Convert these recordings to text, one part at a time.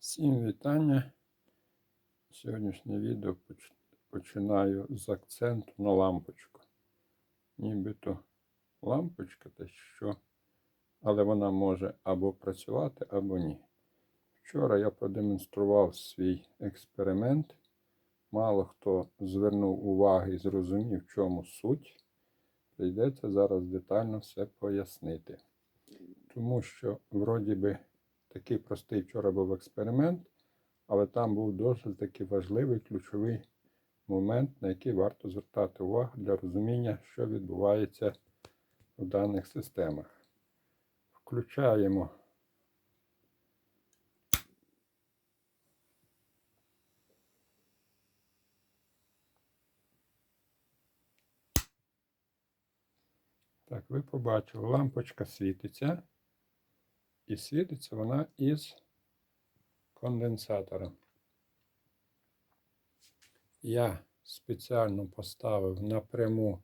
Всім вітання. Сьогоднішнє відео починаю з акценту на лампочку. Нібито лампочка та що, але вона може або працювати, або ні. Вчора я продемонстрував свій експеримент. Мало хто звернув увагу і зрозумів, в чому суть. Прийдеться зараз детально все пояснити. Тому що, вроді би, такий простий вчора був експеримент, але там був досить таки важливий ключовий момент, на який варто звертати увагу для розуміння, що відбувається в даних системах. Включаємо Так, ви побачили, лампочка світиться, і світиться вона із конденсатора. Я спеціально поставив напряму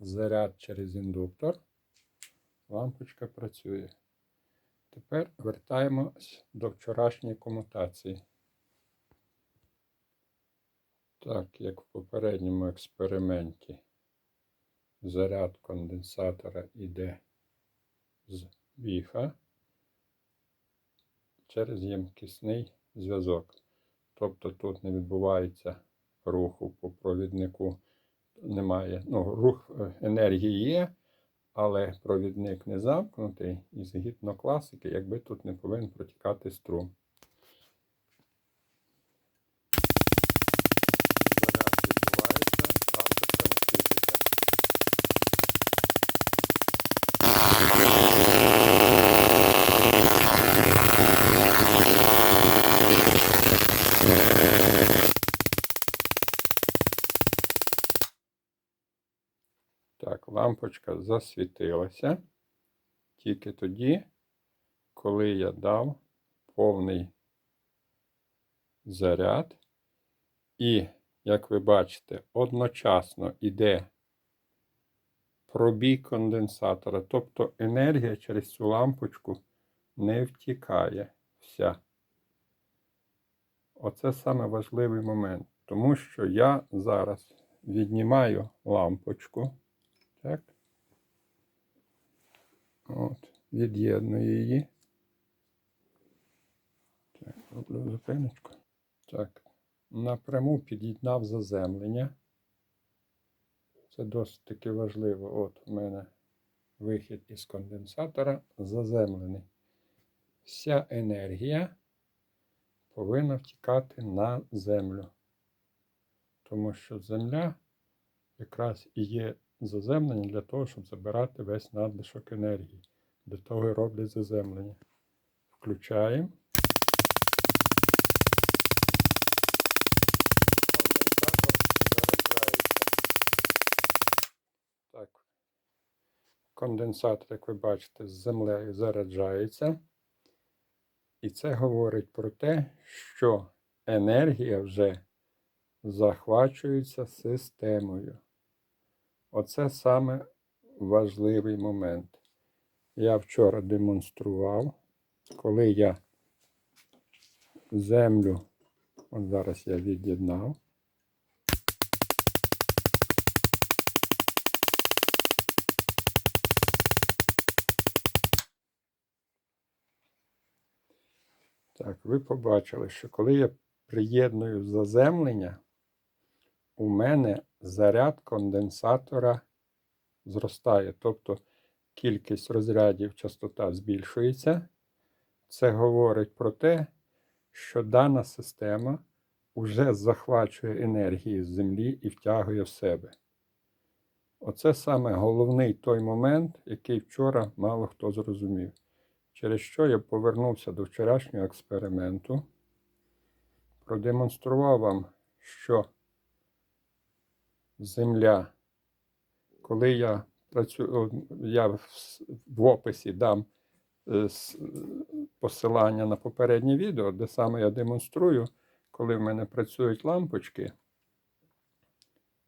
заряд через індуктор. Лампочка працює. Тепер вертаємось до вчорашньої комутації. Так, як в попередньому експерименті заряд конденсатора йде з віха через ємкісний зв'язок. Тобто тут не відбувається руху по провіднику, немає. Ну, рух е, енергії є, але провідник не замкнутий і згідно класики, якби тут не повинен протікати струм. Лампочка засвітилася тільки тоді, коли я дав повний заряд. І, як ви бачите, одночасно йде пробій конденсатора, тобто енергія через цю лампочку не втікає вся. Оце саме важливий момент, тому що я зараз віднімаю лампочку. Так. От, від'єдную її. Так, роблю зупиночку. Так, напряму під'єднав заземлення. Це досить таки важливо. От у мене вихід із конденсатора заземлений. Вся енергія повинна втікати на землю. Тому що земля якраз і є заземлення для того, щоб забирати весь надлишок енергії. Для того і роблять заземлення. Включаємо. Так. Конденсатор, як ви бачите, з землею заряджається. І це говорить про те, що енергія вже захвачується системою. Оце саме важливий момент. Я вчора демонстрував, коли я землю, от зараз я від'єднав. Так, ви побачили, що коли я приєдную заземлення, у мене заряд конденсатора зростає. Тобто кількість розрядів частота збільшується. Це говорить про те, що дана система вже захвачує енергію з землі і втягує в себе. Оце саме головний той момент, який вчора мало хто зрозумів. Через що я повернувся до вчорашнього експерименту, продемонстрував вам, що земля, коли я працюю, я в, описі дам е, посилання на попереднє відео, де саме я демонструю, коли в мене працюють лампочки,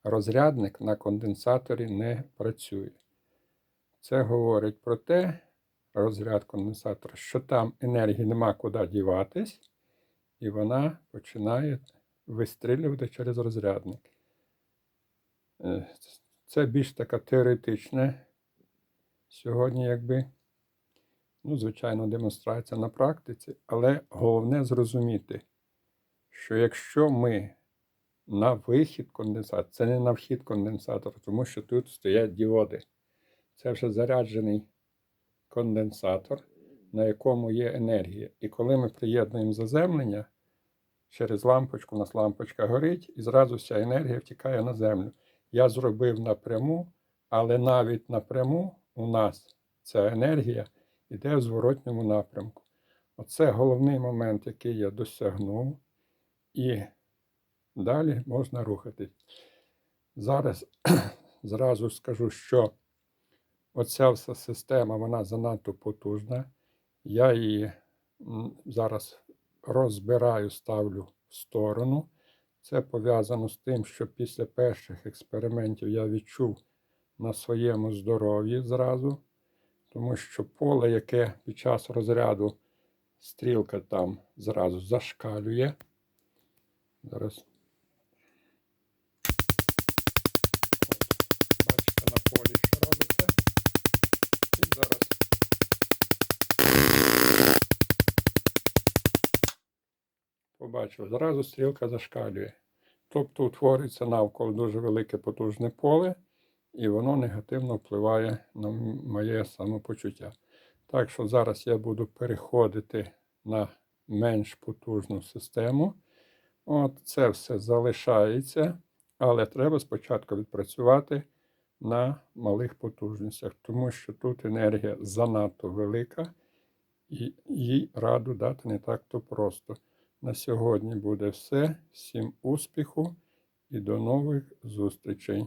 розрядник на конденсаторі не працює. Це говорить про те, розряд конденсатора, що там енергії нема куди діватись, і вона починає вистрілювати через розрядник. Е, Це більш така теоретичне сьогодні, якби, ну, звичайно, демонстрація на практиці, але головне зрозуміти, що якщо ми на вихід конденсатора, це не на вхід конденсатора, тому що тут стоять діоди. Це вже заряджений конденсатор, на якому є енергія. І коли ми приєднуємо заземлення через лампочку, у нас лампочка горить, і зразу вся енергія втікає на землю. Я зробив напряму, але навіть напряму у нас ця енергія йде в зворотньому напрямку. Оце головний момент, який я досягнув, і далі можна рухатись. Зараз зразу скажу, що оця вся система вона занадто потужна. Я її зараз розбираю, ставлю в сторону. Це пов'язано з тим, що після перших експериментів я відчув на своєму здоров'ї зразу, тому що поле, яке під час розряду стрілка там зразу зашкалює. Зараз. Побачив, зразу стрілка зашкалює. Тобто утворюється навколо дуже велике потужне поле, і воно негативно впливає на моє самопочуття. Так що зараз я буду переходити на менш потужну систему. От це все залишається, але треба спочатку відпрацювати на малих потужностях, тому що тут енергія занадто велика, і їй раду дати не так то просто. На сьогодні буде все. Всім успіху і до нових зустрічей.